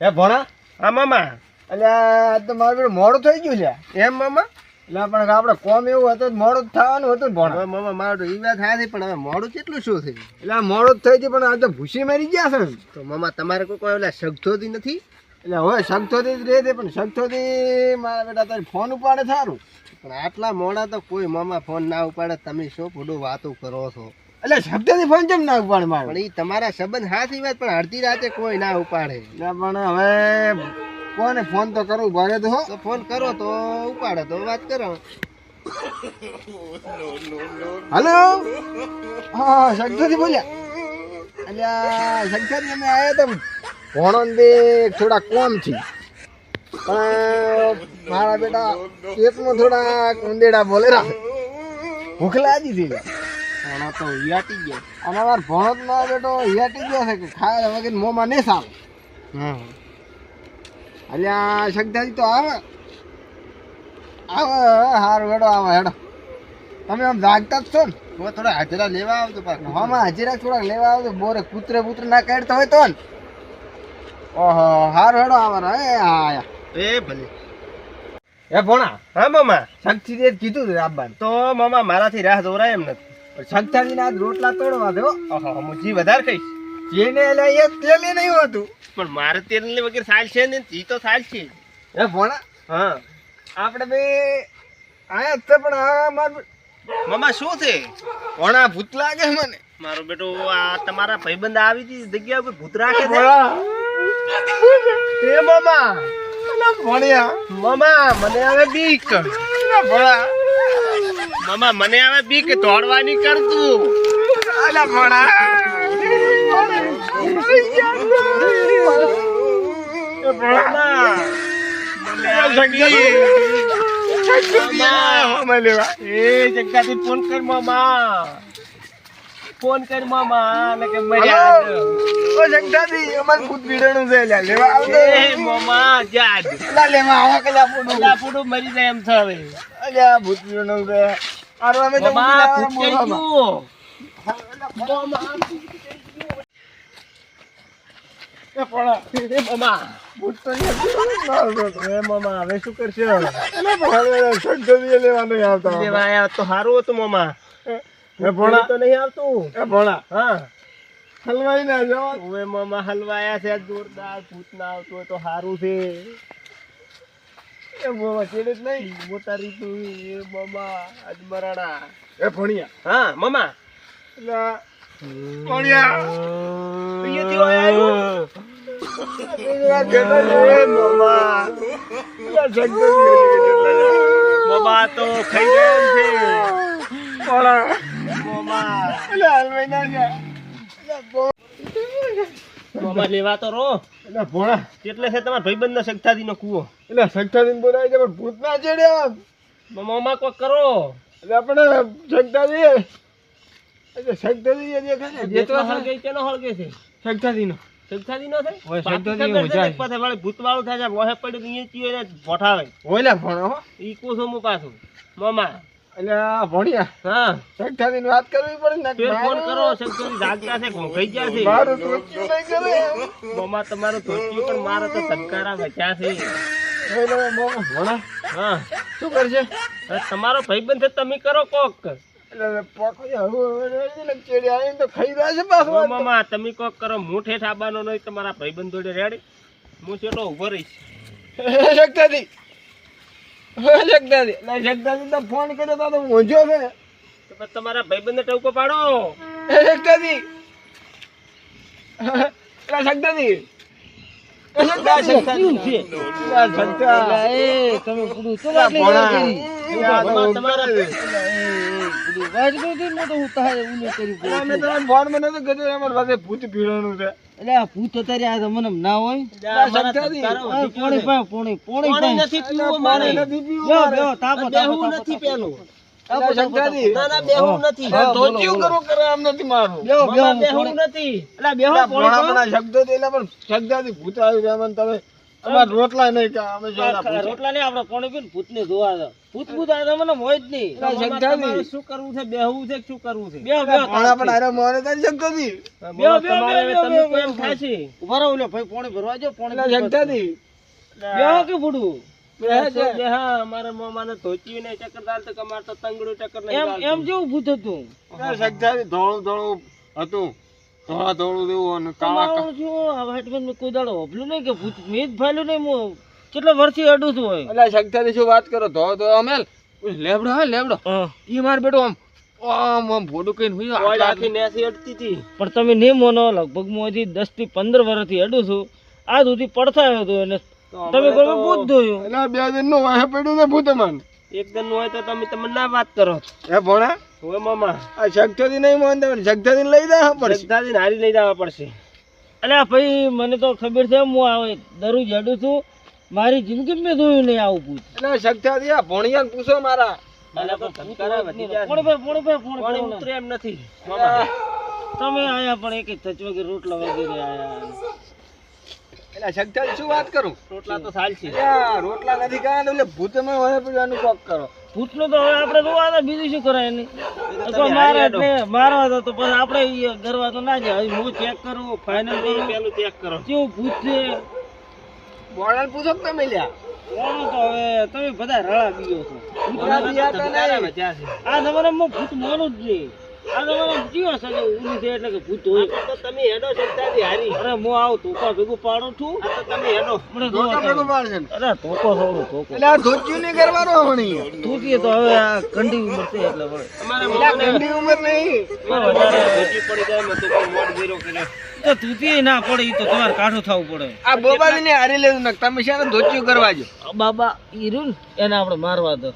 હે ભણા? હા મામા. એટલે તો મારું પેલું મોડું થઈ ગયું છે એમ મામા? એટલે પણ આપણે કોમ એવું હતું મોડું જ થવાનું હતું ભણા. મામા મારું એ વાત થાય પણ હવે મોડું કેટલું શું થયું? એટલે આ મોડું જ થઈ ગયું પણ આ તો ભૂસી મારી ગયા છે. ને તો મામા તમારે કોઈ કોઈ એટલે શબ્દોથી નથી? એટલે હવે શક્તોથી જ રહે છે પણ શક્તોથી મારા બેટા તારી ફોન ઉપાડે સારું. પણ આટલા મોડા તો કોઈ મામા ફોન ના ઉપાડે. તમે શું ફૂડું વાતો કરો છો? એટલે શબ્દથી ફોન કેમ ના ઉપાડ મારે? પણ એ તમારા સંબંધ હાથી વાત પણ અડધી રાતે કોઈ ના ઉપાડે. પણ હવે કોને ફોન તો કરવું ભરે તો હો. તો ફોન કરો તો ઉપાડે તો વાત કરો. હલો? હા શક્તિથી બોલ્યા. અલ્યા શક્તિથી અમે આવ્યા તો ભણો બે થોડા કોમ છે. પણ મારા બેટા એકમાં થોડા ઉંદેડા બોલે રાખે ભૂખ લાગી હતી ભણો તો હિયાટી ગયો. અને વાર ભણો તો મારો બેટો હિયાટી ગયો છે કે ખાય વગર મોંમાં નહીં સારું હા અલ્યા શકદાજી તો આવે. આવે હારું હેડો આવે હેડો. તમે આમ જાગતા જ છો ને. હું થોડા હાજરા લેવા આવતો પાછું. હવામાં હાજરા થોડાક લેવા આવતો બોરે કૂતરે બૂતરે ના કાઢતા હોય તો ને. ઓહો હારું હેડો આવવાનો હે હા એ ભલે. એ ભોણા. હા મામા. શક્તિ દે કીધું તું આપવાનું તો મામા મારાથી રાહ દોરાય એમ નથી. શક્તિજી ના રોટલા તોડવા દો હું. જી વધારે ખાઈશ. જેને લઈએ તેલે નહીં હોતું પણ મારે તેલની વગર સાલ છે ને ઈ તો સાલ છે. એ ભોણા હા. આપણે બે આયા જ છે પણ આ માર મામા શું છે? ભોણા ભૂત લાગે મને. મારો બેટો આ તમારા ભાઈબંધ આવી હતી જગ્યા ઉપર ભૂત રાખે છે? એ મામા. અલા ભોણિયા મામા મને આવે બીક. ભોણા. મામા મને આવે બીક દોડવાની કરતું અલા જગ્યાથી ફોન કર મામા. ફોન કર મામા કે મર્યા ઓ જગદાદી અમાર ભૂત ભીડણું છે લ્યા. લેવા આવતો એ મામા જાડ અલા લેવા આવા લાફુડું મરી જાય એમ હવે. અલ્યા ભૂત ભીડણું છે. હવે શું કરશે? આવતા. લેવા તો સારું હતું મામા. ભોણા તો નહીં આવતું. ભોણા હા. હલવાઈ ના જવા હવે મામા હલવાયા છે જોરદાર ભૂત ના આવતું હોય તો સારું છે એ ભોણા ચેડે જ નહીં મોટા રીતુ એ મામા મામા. મામા. તો ખાઈ ગયા છે. મામા. અલા લેવા તો રો એટલે ભોણા કેટલે છે તમારા ભાઈબંધ નો સગતાદી નો કુવો? એટલે સખ્તાદીન બોલાવી છે પણ ભૂત ના ચડ્યા મામા કોઈ કરો. એટલે આપણે સખ્તાદી એટલે સખ્તાદી એ દેખે છે. જેતવા જેતવા હળગે કેનો હળગે છે સખ્તાદી નો જાય. પાસે વાળી ભૂત વાળું થાય છે વહે પડ્યું અહીંયા ચીયો એને ભોઠાવે. ઓલા ભણો ઈ કુસો મુ પાછું. મામા. એટલે ભણ્યા. હા. ની વાત કરવી પડે ને ફોન કરો સગતાદી જાગતા છે ઘોંઘાઈ ગયા છે. મારું ધોતિયું નહીં કરે. મામા તમારું ધોતિયું પણ મારે તો ધબકારા વચ્યા છે. ભણા હા. શું કરશે? તમારો ભાઈબંધ છે તમે કરો કોક. તમે કોક કરો હું ઠેઠ આવવાનો નહીં તમારા ભાઈબંધ જોડે રેડી. હું છેટો ઊભો રહીશ. જગદાદી. સખ્તાદી તો ફોન કર્યો તો ઊંઝો છે. તમારા ભાઈબંધને ટવકો પાડો. જગદાદી. સખ્તાદી ભૂત છે. એટલે આ ભૂત અત્યારે આ મને ના હોય. પોણી પોણી પોણી નથી પીવું મારે. નથી પીવું બેહો, મારે. બેહો, તાપો, તાપો, નથી પેલું. ના ના રોટલા નહીં નહીં પીને. ભૂત ભૂત આ મને મોય જ નહીં. ના, શું કરવું છે? બેહવું છે શું કરવું છે? બેહો, બેહો, પણ અરે મોને તારી શક્તિથી બેહો, બેહો, તમે કોઈ એમ બેહો. ઊભા રહો, ઓલો ભાઈ પાણી ભરવા જાઓ, પાણી પીવા બેહો કે ભૂડું? અમારા મામાને ધોતિયું ને ચક્કર ચાલતું કે તો તંગડું ચક્કર એમ એમ જેવું ભૂત હતું. ધોળું ધોળું હતું. ધોળા ધોળું જેવું અને કાળા તમારું શું? આ વાટમાં મેં કોઈ દાડો હોભળ્યું નહીં કે ભૂત? મેં જ ફાયલું નહીં હું કેટલા વર્ષથી અડું છું હોય એટલે શક્તિથી શું વાત કરો? ધો ધો અમેલ. લેબડો હા લેબડો ઈ માર બેટો આમ આમ આમ ભોડું કઈને હુઈ આખી નેસી અડતી હતી. પણ તમે નહીં મોનો લગભગ હું હજી દસથી પંદર વર્ષથી અડું છું. આ સુધી પડથાયો હતો અને તમે હમણાં ભૂત જોયું એટલે બે દિનનું વાહે પડ્યું છે ભૂતમાન એક દિનનું હોય તો તમે તમને ના વાત કરો. હે ભોણા? હોય મામા. આ શક્તિથી નહીં માનતા પણ શક્તિથી લઈ દે પડશે. જગદાદીને હારી લઈ જવા પડશે. અલ્યા ભાઈ મને તો ખબર છે હું આવે દરરોજ અડું છું. મારી જિંદગી મેં જોયું નહીં આવું ભૂત. એટલે શક્તિથી આ ભોણિયા પૂછો મારા. તમે આયા પણ એક થચ વગર રોટલા વગેરે આયા. એટલે શું વાત કરું? રોટલા તો સાલ છે. રોટલા નથી ખાવાનું એટલે ભૂતમાં હોય આનું કોક કરો. ભૂતનું તો હવે આપણે જોવા બીજું શું કરાય નહીં મારા મારવા તો પછી આપણે ગરવા તો ના જાય. હું ચેક કરું ફાઇનલ કરું. પેલું ચેક કરો. કેવું ભૂત છે? બોલાને પૂછો કે તમે લ્યા? કોણ તો હવે તમે બધા રળા બીજો છો. આ તમારે ભૂત માનું જ નહીં આ તમારા જીવો સજે ઊંઘી છે એટલે કે ભૂત હોય. તો તમે હેડો જગદાદી હારી. અરે હું આવું તોકા ભેગું પાડું છું. આ તો તમે હેડો. મને ધોકા ભેગું પાડશે અરે તોકો થોડું તોકો એટલે આ ધોતિયું નહીં કરવાનું હમણી તૂટીએ તો હવે આ કંડી ઉંમર છે એટલે વળે અમારા એટલે આ મામાને ગંદી ઉંમર નહીં. મારા મામાને પડી જાય મેં તો મોડ ઝીરો કર્યો તો તૂટીએ ના પડે ઈ તો તમારે કાઢું થવું પડે. આ બોબાજી ને હારી લેવું ના તમે છે ને ધોતિયું કરવા જો બાબા ઈ રહ્યું ને એને આપણે મારવા દો.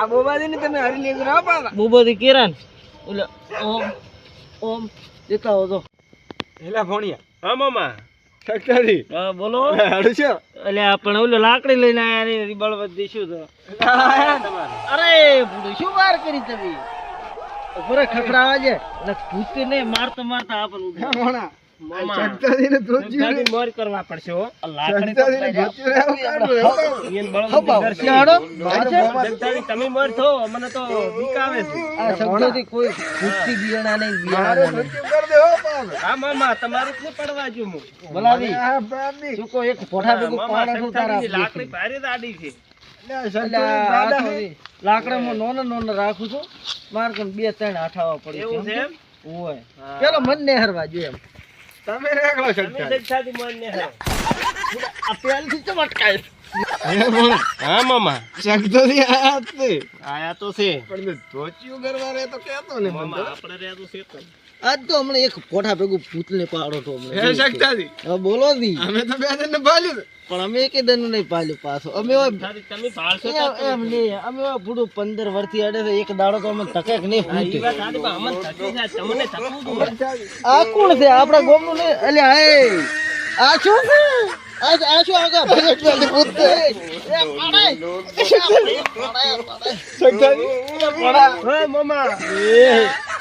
આ બોબાજી ને તમે હારી લેવું ના પાડો બુબોથી કેરા ને ઓલે ઓમ ઓમ દેતા તો. એલા ભણિયા. હા મામા. ફેક્ટરી હા બોલો. હારું છે? એટલે આપણે ઓલો લાકડી લઈને આયા ને રીબાળવા દઈશું તો. અરે શું વાર કરી તમે? ઉપર ખખડાવા છે એટલે પૂછતી નહીં મારતા મારતા આપણને ભણા. મામા. શક્તિથી ને મોર કરવા પડશે તમે મને તો છે. કોઈ બિયાણા નહીં બિયાણા મામા તમારું પડવા જો હું બોલાવી એક ભેગું છું? તારા લાકડી ભારે દાડી છે લાકડામાં નોના નોના રાખું છું. મારે બે ત્રણ આઠાવા પડે એવું છે એમ? ઓય પેલો મન ને હરવા જોઈએ એમ. તમે શક્તિ ચમટકાય હે મામા? શક્તિથી આ જ આયા તો છે. પણ મેં ધોતિયું કરવા રે તો કહેતો ને મામા આપણે તો છે તો. આજ તો હમણાં એક કોઠા ભેગું ભૂતને પાડો તો હે હમણાં હવે બોલો દી અમે તો બે દન પાલ્યું. પણ અમે એક દનું નહીં પાલ્યું પાછો. અમે હોય તમે ભાળશો તો એમ નહીં. અમે હોય ભૂડું પંદર વર્ષથી અડે છે. એક દાડો તો અમે તકે કે નહીં હા, ફૂટે. વાત સાચી, પણ અમને થતી છે, તમને થતું જ આ કોણ છે? આપણા ગોમનું નહીં. અલ્યા હે આ શું છે? આજ આ શું આગળ ભેટ વાળી પાડાય, પાડાય. શક્તિથી. ભણા. મામા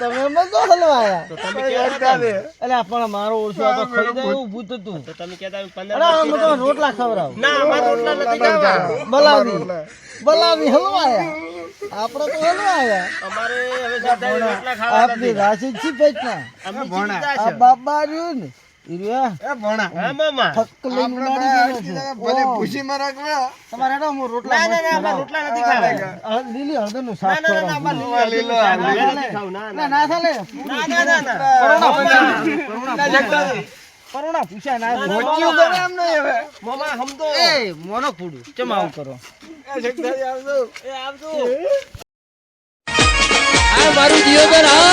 તમે એમ જ હલવાયા. તમે કહેતા હતા ને. પણ મારો ઓળખો તો ખાઈ જાય એવું ભૂત હતું. તો તમે કહેતા હતા પંદર અરે અમે તો રોટલા ખવરાવ ના અમાર રોટલા નથી ખાવા બલાવી. બલાવી હલવાયા. આપણે તો હલવાયા. અમારે હવે જગદાદી રોટલા ખાવા આપની રાશિ છી પેટના અમે ભણા. આ છે. બાબા રહ્યું ને ઈ રહ્યું, એ ભણા. હા મામા ફક લઈને આપણે ઉડાડી તો દેવા છે. ભલે ઓહ. ભૂસીમાં રાખવા. તમારે હેડો હું રોટલા ના ના ના મસ્ત અમારે બનાવું. રોટલા નથી ખાવા હળ- લીલી હળદરનું ના શાક ના ના ખવડાવું. અમારે લીલી લીલો હળદરનું શાક લીલો નથી ખાવું. ના ના ના ના ચાલે ના ના ના ના પરોણા મામા, પૂછ્યા ના મામા. કરે એમ નહીં હવે. મામા સમજો એ મોનો ફૂડું ચમ આવું કરો એ શક્તિથી આવજો. એ આવજો આ મારું જીવન આ